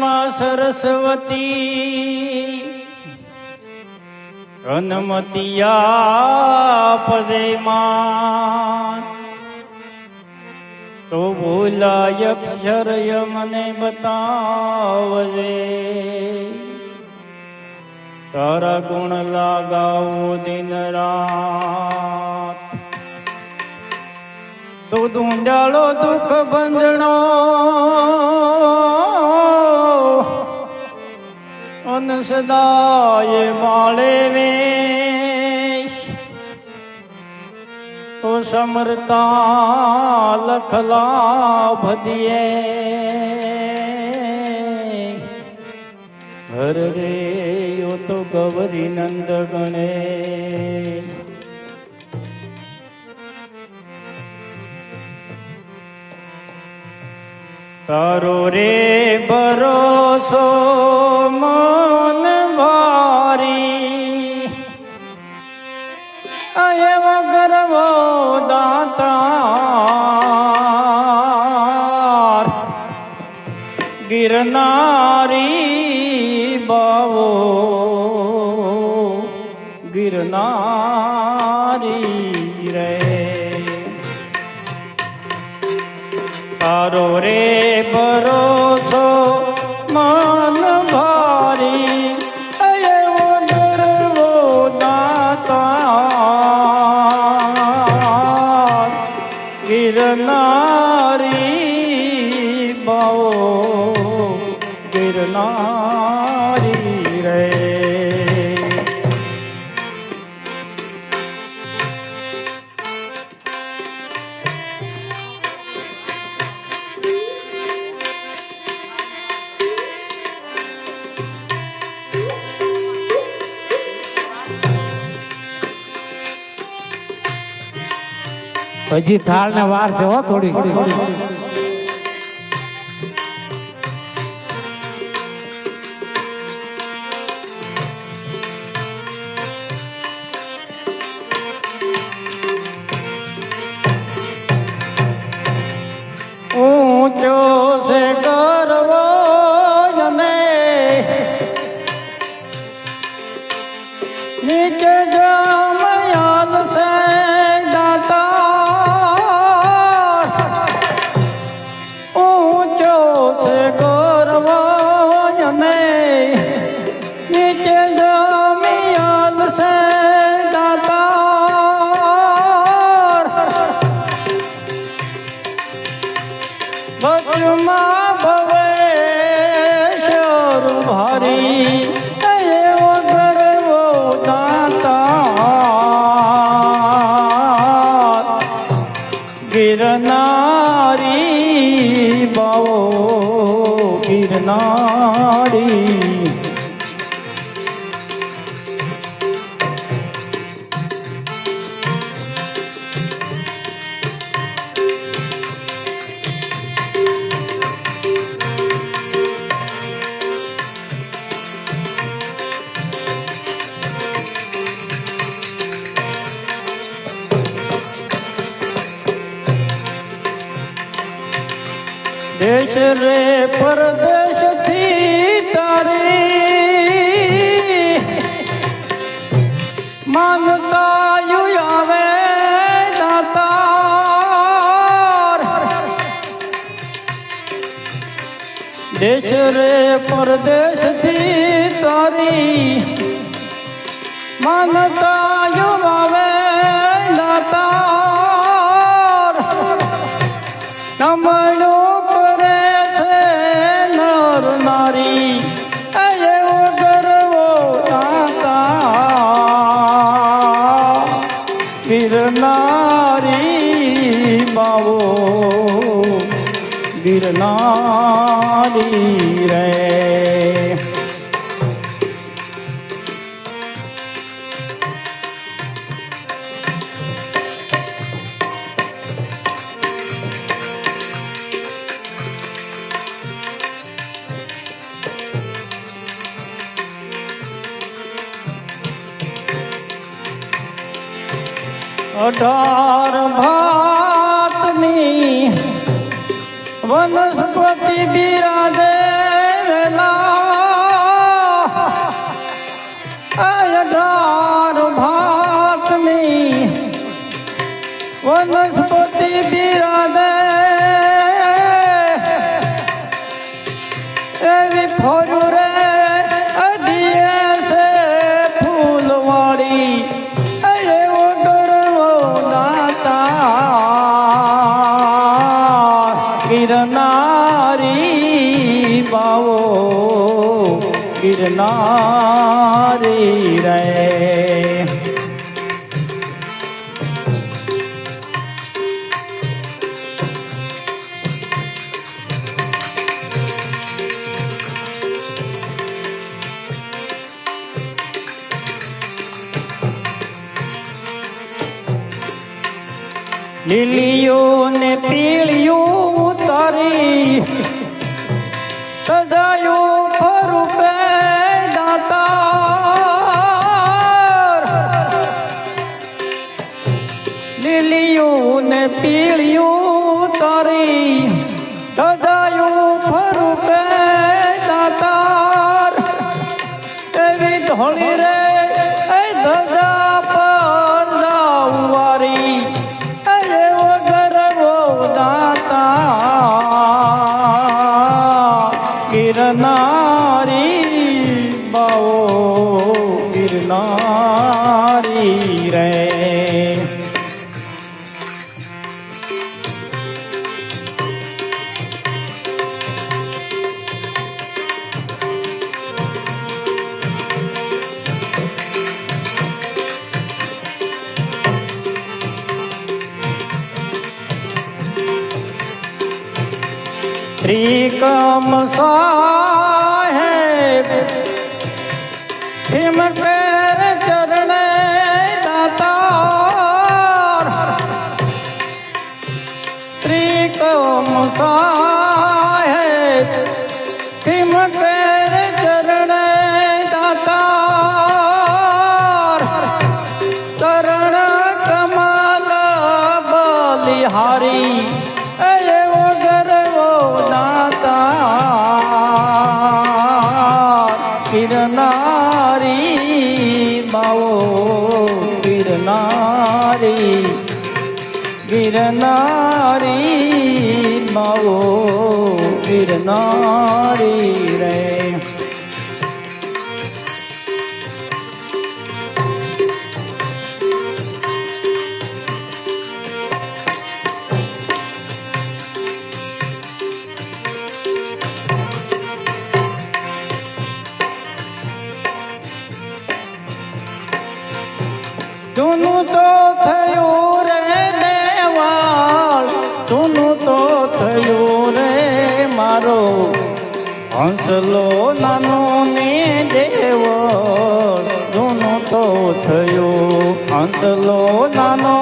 માં સરસ્વતી અનમતિયા પદે માં તો ભૂલાય અક્ષર મને બતાવજે. તારા ગુણ લાગાવો દિન રાત. તો દુંજાળો દુઃખ બંધણો સદાય માળે વેશ તો સમરતા લખલા ભદિયે હર રે, યો તો ગૌરી નંદ ગણે તારો રે ભરોસો ગિરનારી બાવો ગિરનારી ગિરનારી રે હજી થાળ ને વાર હો થોડી દેશ રે પરદેશથી તારી માનતા યુવાવે દાતાર નમણું કરે છે નર નારી એવો ગરવો દાતા ગિરનારી બાવો. ગિરનારી રે અઢાર વનસ્પતિ બિરાજે અઢાર ભાતની વનસ્પતિ બિરાજે. એવી ફરું લીલીઓ ને પીળિયું ઉતારી સજાયું ફરું પે દાતાર. લીલીયું ને પીળિયું ઉતારી બાવો ગિરનારી રે. ત્રિકમ સાહેબ બલિહારી એવો ગરવો દાતા ગિરનારી બાવો ગિરનારી ગિરનારી બાવો ગિરનારી થયું. હંસલો નાનો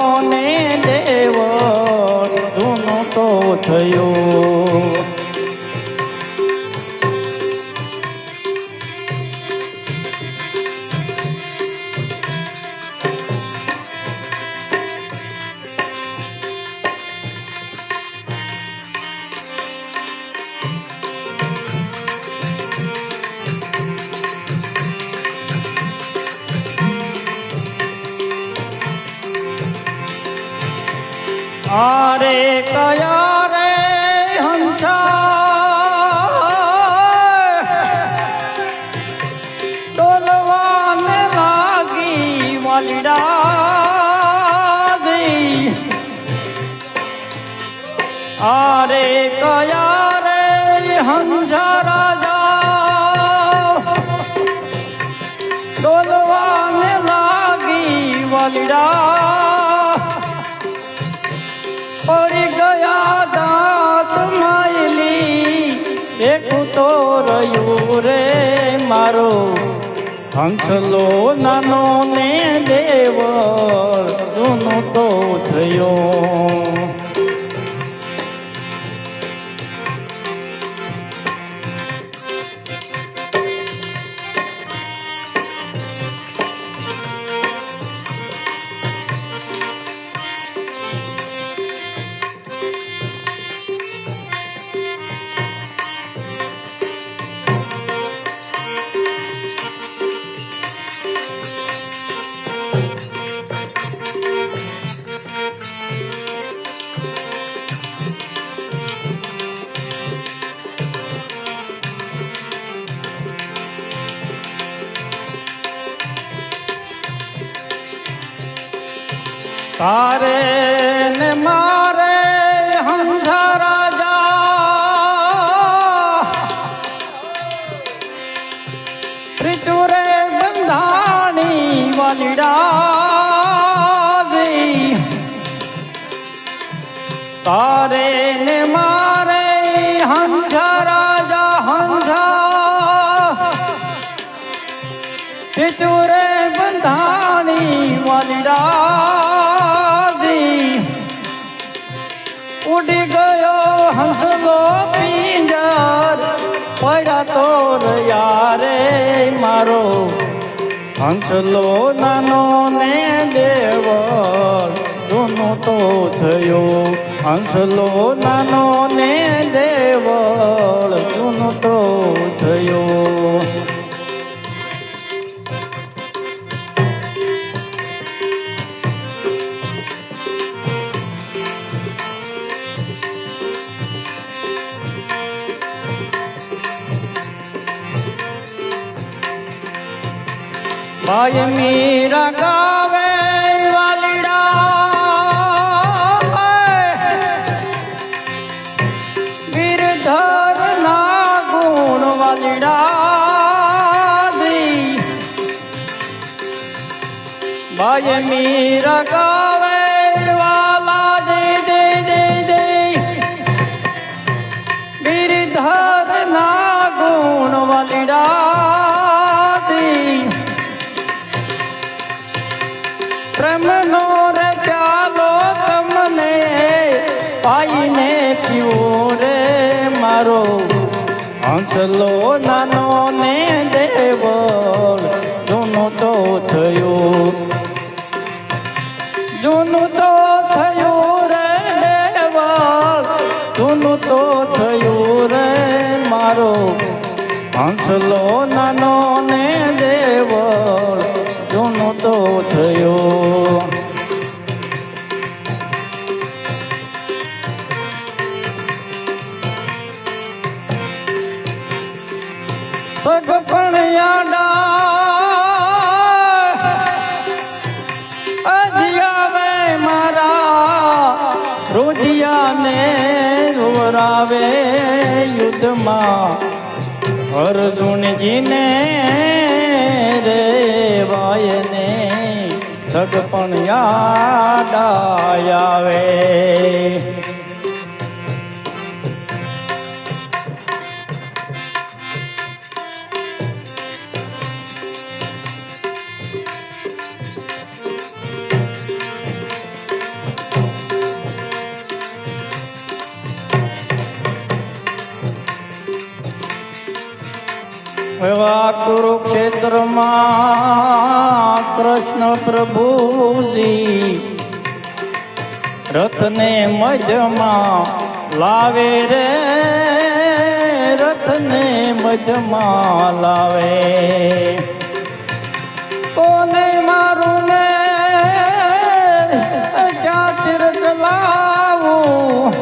આરે કયા રે હંસા ડોલવાને લાગી વાલીડાજી આરે કયા રે હંસા રાજા ડોલવાને લાગી વાલીડા દાંત માયલી એકું તો રહ્યું રે મારો. હંસલો નાનો ને દેવ જૂનું તો થયો ઉડી ગયો હંસલો પિંજર પડ્યા તો યારે મારો. હંસલો નાનો ને દેવ, જૂનો તો થયો. હંસલો નાનો ને દેવ, જૂનો તો થયો. ભાઈ મીરા ગાવે ગિરધર ના ગુણ વાલીડા ભાઈ મીરા ગાવે હંસલો નાનો રોરાવે યુદ્ધમાં. અર્જુનજીને રે વાયને સગપણ યાદ આવે. એવા કુરુક્ષેત્રમાં કૃષ્ણ પ્રભુજી રથને મજમાં લાવે રે, રથને મજમાં લાવે. કોને મારું ને ક્યાં ચિર ચલાવું?